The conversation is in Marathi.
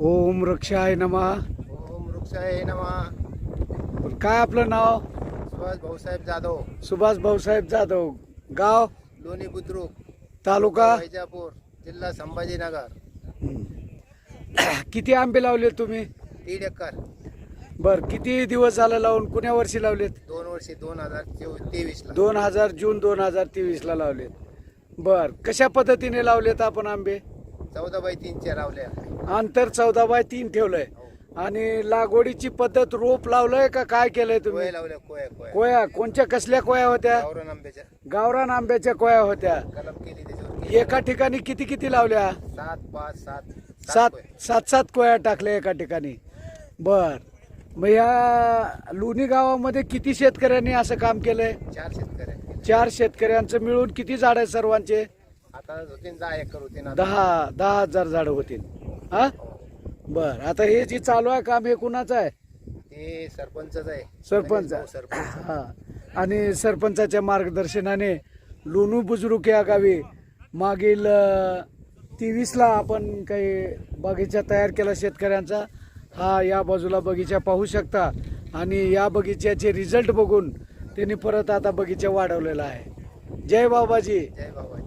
ओम वृक्षाय नमा. ओम वृक्षाय नमा. काय आपलं नाव? सुभाष भाऊसाहेब जाधव. सुभाष भाऊसाहेब जाधव. गाव? लोणी बुद्रुक. तालुका? वैजापूर जिल्हा संभाजीनगर. किती आंबे लावले तुम्ही? दीड एकर. बर किती दिवस झालं लावून? कुण्या वर्षी लावलेत? दोन वर्षी दोन हजार तेवीस ला. दोन हजार जून दोन हजार तेवीस ला लावलेत. बर कशा पद्धतीने लावलेत आपण आंबे? चौदा बाय तीनच्या लावल्या. अंतर चौदा बाय तीन ठेवलंय. आणि लागवडीची पद्धत रोप लावलंय का काय केलंय तुम्ही? कोया लावल्या कोया कोया. कोया कोणच्या कसल्या कोया होत्या? गावरान आंब्याच्या. गावरान आंब्याच्या कोया होत्या. कलम केली त्याच्यावर एका ठिकाणी किती किती लावल्या? सात पाच सात सात कोया. सात सात कोया टाकल्या एका ठिकाणी. बर. मग या लोणी गावामध्ये किती शेतकऱ्यांनी असं काम केलंय? चार शेतकऱ्या चार शेतकऱ्यांचं मिळून किती झाड आहेत सर्वांचे? आता होतीन दहा एकर होतीन आता. दहा दहा हजार झाडं होतील. हा? बर आता हे जे चालू आहे काम हे कुणाचं आहे? ते सरपंचच आहे. सरपंच गणेश भाऊ सरपंच हा. आणि सरपंचाच्या मार्गदर्शनाने लोणू बुजुर्ग या गावी मागील तेवीसला आपण काही बगीचा तयार केला शेतकऱ्यांचा. हा या बाजूला बगीचा पाहू शकता. आणि या बगीच्याचे रिझल्ट बघून त्यांनी परत आता बगीचा वाढवलेला आहे. जय बाबाजी. जय बाबा